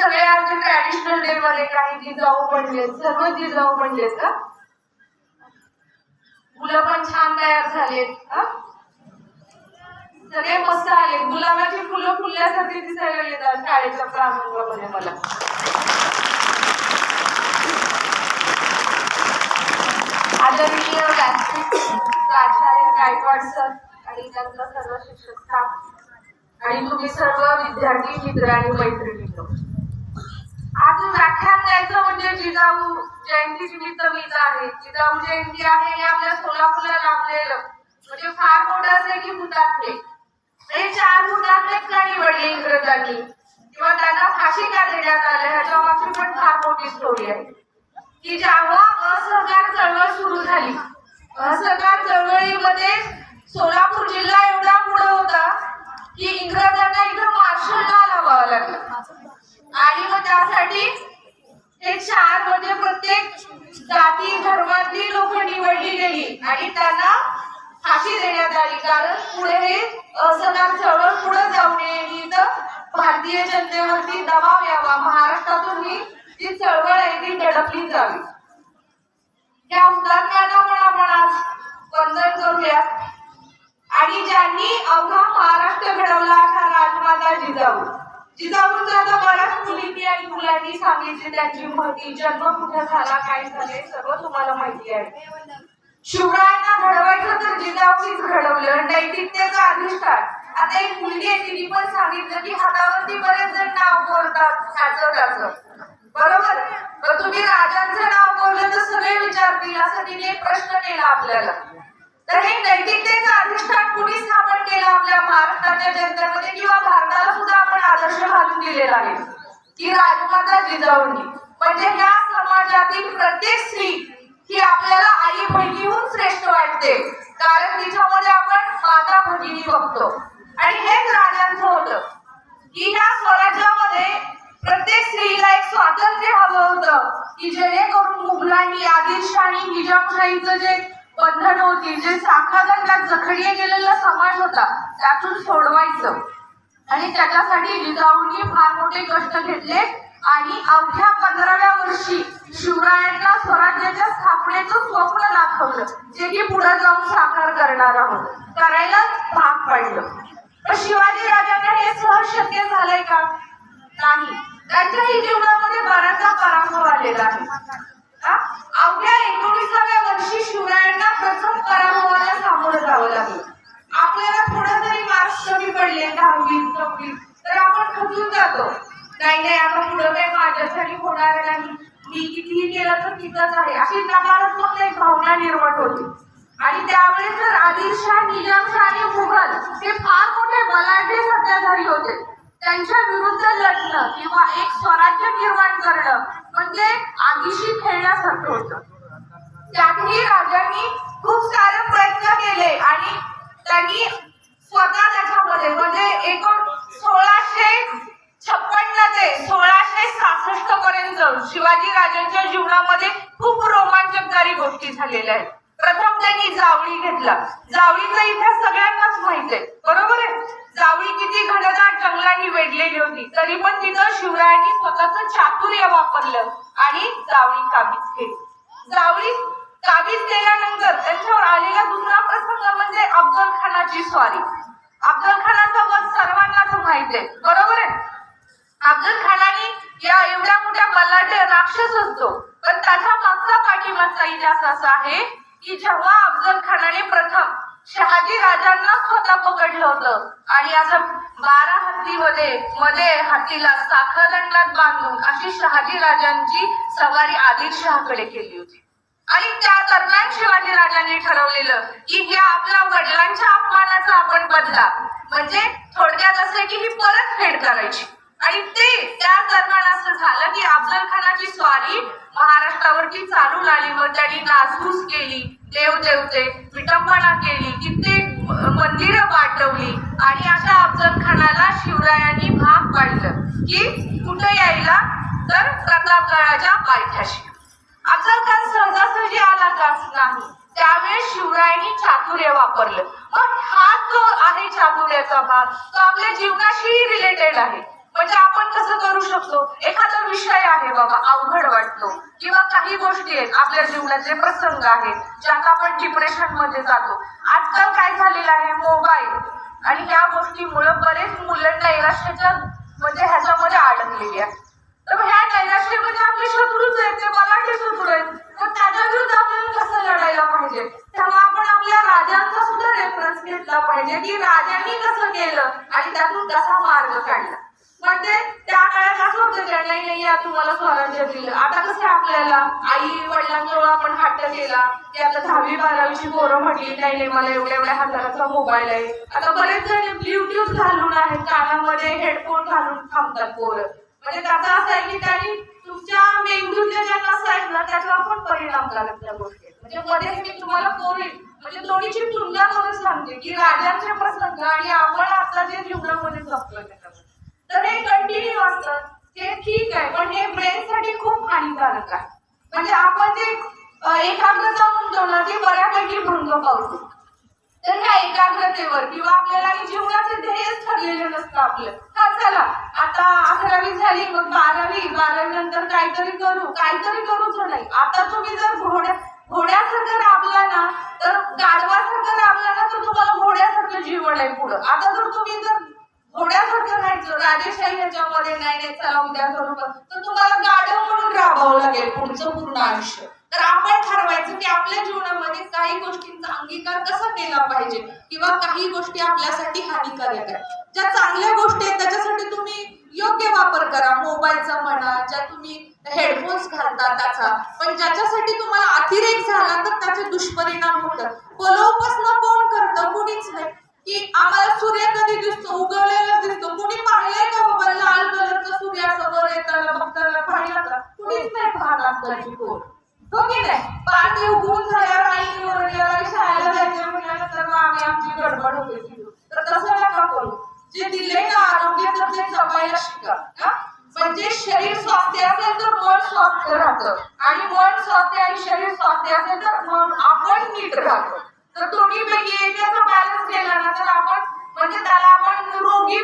सगळे आमचे traditional day मध्ये काही जिजाऊ बनलेत सर्व जिजाऊ बनलेत का मुलं पण छान तयार झालेत सगळे मस्त आले. गुलाबाची फुलं फुलल्यासारखी दिसायला येतात शाळेच्या प्रांगणामध्ये मला. आदरणीय प्राचार्य गायकवाड सर आणि त्यांचा सर्व शिक्षक स्टाफ आणि तुम्ही सर्व विद्यार्थी मित्र आणि मैत्रिणी आज व्याख्यान द्यायचं म्हणजे जिजाऊ जयंती निमित्त मीच आहे. जिजाऊ जयंती आहे हे आपल्या सोलापूरला लाभलेलं म्हणजे फार मोठं असेल की हुतात्मे. हे चार हुतात्मेच का निवडले इंग्रजांनी. किंवा त्यांना फाशी का देण्यात आल्या ह्याच्या मागची पण फार मोठी स्टोरी आहे. की जेव्हा असहकार चळवळ सुरू झाली असहकार चळवळीमध्ये सोलापूर जिल्हा एवढा पुढे होता की इंग्रजांना इथं मार्शल लॉ लावावा लागला. आणि मग त्यासाठी हे चारमध्ये प्रत्येक जाती धर्मातली लोक निवडली गेली. आणि त्यांना फाशी देण्यात आली. कारण पुढे हे असणार चळवळ पुढे जाऊ नये. ही तर भारतीय जनतेवरती दबाव यावा. महाराष्ट्रातून ही जी चळवळ आहे ती दडपली जावी. त्या हुतात्म्यांना पण आपण आज वंदन करूया आणि ज्यांनी अवघा महाराष्ट्र घडवला असा राजमाता जिजाऊ. जिजाऊंचं आता बऱ्याच मुलींनी आणि मुलांनी सांगितले त्यांची माहिती. जन्म कुठे झाला काय झाले सर्व तुम्हाला माहिती आहे. शिवरायांना घडवायचं तर जिजाऊनीच घडवलं. नैतिकतेचा अधिष्ठान. आता एक मुलगी आहे तिने पण सांगितलं की हातावरती बरेच जण नाव बोलतात त्याचं त्याचं बरोबर? तुम्ही राजांचं नाव बोललं तर सगळे विचारतील. असं तिने एक प्रश्न केला आपल्याला. तर हे नैतिकतेचं अधिष्ठान कुणी स्थापन केलं आपल्या महाराष्ट्राच्या जनतेमध्ये किंवा भारताला सुद्धा आपण आदर्श घालून दिलेला आहे? की राजमाता जिजाऊंनी. म्हणजे या समाजातील प्रत्येक स्त्री ही आपल्याला आई बहिणीहून श्रेष्ठ वाटते. कारण तिच्यामध्ये आपण माता भगिनी बघतो. आणि हेच राजांचं होतं. की ह्या स्वराज्यामध्ये प्रत्येक स्त्रीला एक स्वातंत्र्य हवं होतं की जेणेकरून मुघलांनी आदिलशाही निजामशाहीचं जे बंधन होती. जे साखादंडात जखडीये गेलेला समाज होता त्यातून सोडवायचं. आणि त्याच्यासाठी जिजाऊंनी फार मोठे कष्ट घेतले. आणि अवघ्या पंधराव्या वर्षी शिवरायांना स्वराज्याच्या स्थापनेचं स्वप्न दाखवलं जे की पुढे जाऊन साकार करणार आहोत. करायला भाग पडलं. पण शिवाजी राजांना हे सहज शक्य झालंय का? नाही. त्यांच्याही जीवनामध्ये बऱ्याचदा पराभव आलेला आहे हा? अवघ्या एकोणीसाव्या वर्षी शिवरायांना प्रथम पराभवाला सामोरं जावं लागलं आपल्याला थोडं जरी मार्क्स कमी पडले दहावी नववी तर आपण खचून जातो नाही नाही आता पुढं काही माझ्यासाठी होणार नाही. मी कितीही केलं तर तिथंच आहे. अशी नकारात्मक एक भावना निर्माण होती. आणि त्यावेळेस जर आदिलशाह निजामशाह आणि मुघल हे फार मोठे बलाढ्य सत्ताधारी होते त्यांच्या विरुद्ध लढणं किंवा एक स्वराज्य निर्माण करणं म्हणजे आगीशी खेळण्यासारखं होतं. त्यातही राजांनी खूप सारे प्रयत्न केले आणि त्यांनी स्वतः त्याच्यामध्ये म्हणजे एकूण सोळाशे छप्पन्न ते सोळाशे सहासष्ट पर्यंत शिवाजी राजांच्या जीवनामध्ये खूप रोमांचकारी गोष्टी आहेत. प्रथम त्यांनी जावळी घेतला. जावळीचा इतिहास सगळ्यांनाच माहिती आहे. बरोबर आहे? जावळी किती घनदाट जंगलांनी वेढलेली होती तरी पण तिथं शिवरायांनी स्वतःच चातुर्य वापरलं आणि जावळी काबीज केली. जावळी काबीज केल्यानंतर त्यांच्यावर आलेला दुसरा प्रसंग म्हणजे अफजल खानाची स्वारी. अफजल खानाचा वध सर्वांनाच माहीत आहे. बरोबर आहे? अफजल खानाने या एवढ्या मोठा बलाढ्य राक्षस असतो. पण त्याच्या मागचा पाठीमागचा इतिहास असा आहे की जेव्हा अफजल खानाने प्रथम शहाजी राजांना स्वतः पकडलं होतं आणि असं बारा हत्तीमध्ये मध्ये हत्तीला साखरदंडात बांधून अशी शहाजी राजांची सवारी आदिलशहाकडे केली होती. आणि त्या दरम्यान शिवाजी राजांनी ठरवलेलं की हे आपल्या वडिलांच्या अपमानाचा आपण बदला. म्हणजे थोडक्यात असं की ही परत फेड करायची. आणि ते त्याच दरम्यान असं झालं की अफजल खानाची स्वारी महाराष्ट्रावरती चालू लागली व त्यांनी नासधूस केली देव देवते विटंबना केली कित्येक मंदिरं पाठवली आणि अशा अफजल खानाला शिवरायांनी भाग पाडलं की कुठे यायला? तर प्रतापगडाच्या पायथ्याशी. अफजल खान सहजासहजी आला का? नाही. त्यावेळेस शिवरायांनी चातुर्य वापरलं. मग हा जो आहे चातुर्याचा भाग तो आपल्या जीवनाशी रिलेटेड आहे. म्हणजे आपण कसं करू शकतो? एखादा विषय आहे बाबा अवघड वाटतो. किंवा काही गोष्टी आहेत आपल्या जीवनातले प्रसंग आहेत ज्यात आपण डिप्रेशनमध्ये जातो. आजकाल काय झालेलं आहे? मोबाईल आणि या गोष्टीमुळे बरेच मुलं नैराश्याच्या म्हणजे ह्याच्यामध्ये अडकलेली आहे तर ह्या नैराश्य म्हणजे आपले शत्रूच आहेत ते मराठी शत्रू आहेत. तर त्याच्या विरुद्ध आपल्याला कसं लढायला पाहिजे? तेव्हा आपण आपल्या राजांचा सुद्धा रेफरन्स घेतला पाहिजे की राजांनी कसं केलं आणि त्यातून कसा मार्ग काढला. म्हणजे त्या काळात असं होतं की? नाही नाही तुम्हाला स्वराज्य दिलं. आता कसं आहे आपल्याला? आई वडिलांजवळ आपण हट्ट केला. की आता दहावी बारावीची पोरं म्हटली नाही नाही मला एवढ्या एवढ्या हजाराचा मोबाईल आहे. आता बरेच जण ब्ल्यूटूथ घालून आहेत कानामध्ये हेडफोन घालून थांबतात पोरं. म्हणजे त्याचा असं आहे की त्यांनी तुमच्या मेंदूच्या ज्या कसं आहेत ना त्याचा पण परिणाम करत त्या गोष्टी म्हणजे मध्ये मी तुम्हाला कोविड म्हणजे दोन्हीची तुलना करून सांगते की राजांचे प्रसंग आणि आपण आता जे जीवनामध्ये जपलं त्याच्यामध्ये तर हे कंटिन्यू असतात ते ठीक आहे पण हे ब्रेन साठी खूप हानिकारक आहे. म्हणजे आपण जे एकाग्रता म्हणतो ना ते बऱ्यापैकी भंग पावतो तर ह्या एकाग्रतेवर किंवा आपल्याला आणि जीवनाचे ध्येयच ठरलेलं नसतं आपलं. हा चला. आता अकरावी झाली मग बारावी. बारावी नंतर काहीतरी करू. काहीतरी करूच नाही. आता तुम्ही जर घोड्या घोड्यासारखं राबला ना तर गाडवासारखं राबला ना तर तुम्हाला घोड्यासारखं जीवन आहे पुढं. आता जर तुम्ही जर थोड्या राहायचं. राजेशाही ह्याच्यामध्ये नाही नाही चला उद्या करू. तर तुम्हाला गाढव म्हणून राबावं लागेल पुढचं पूर्ण आयुष्य. तर आपण ठरवायचं की आपल्या जीवनामध्ये काही गोष्टींचा अंगीकार कसा केला पाहिजे किंवा काही गोष्टी आपल्यासाठी हानिकारक आहेत. ज्या चांगल्या गोष्टी आहेत त्याच्यासाठी तुम्ही योग्य वापर करा. मोबाईलचा म्हणा ज्या तुम्ही हेडफोन्स घालता त्याचा. पण ज्याच्यासाठी तुम्हाला अतिरेक झाला तर त्याचे दुष्परिणाम होतात. पलोपासना कोण करतं? कुणीच नाही. की आम्हाला सूर्य कधी दिसतो? उगवलेला दिसतो. कुणी पाहिलंय का बाबा लाल कलरचा सूर्य असं वर येताना बघताना पाहिला का कुणीच नाही पाहत आजकालची पोर हो की नाही? पाच उगवून झाल्यावर आई वरण्यावर शाळेला जायचं म्हटल्यानंतर मग आम्ही आमची गडबड होते. तर तसं नका करू. जे दिले ना आरोग्य तर ते जपायला शिका. हा? म्हणजे शरीर स्वास्थ्य असेल तर मन स्वास्थ्य राहतं. आणि मन स्वास्थ्य आणि शरीर स्वास्थ्य असेल तर मग आपण नीट राहतो. तर तुम्ही पैकी बॅलन्स केला ना तर आपण म्हणजे त्याला आपण रोगी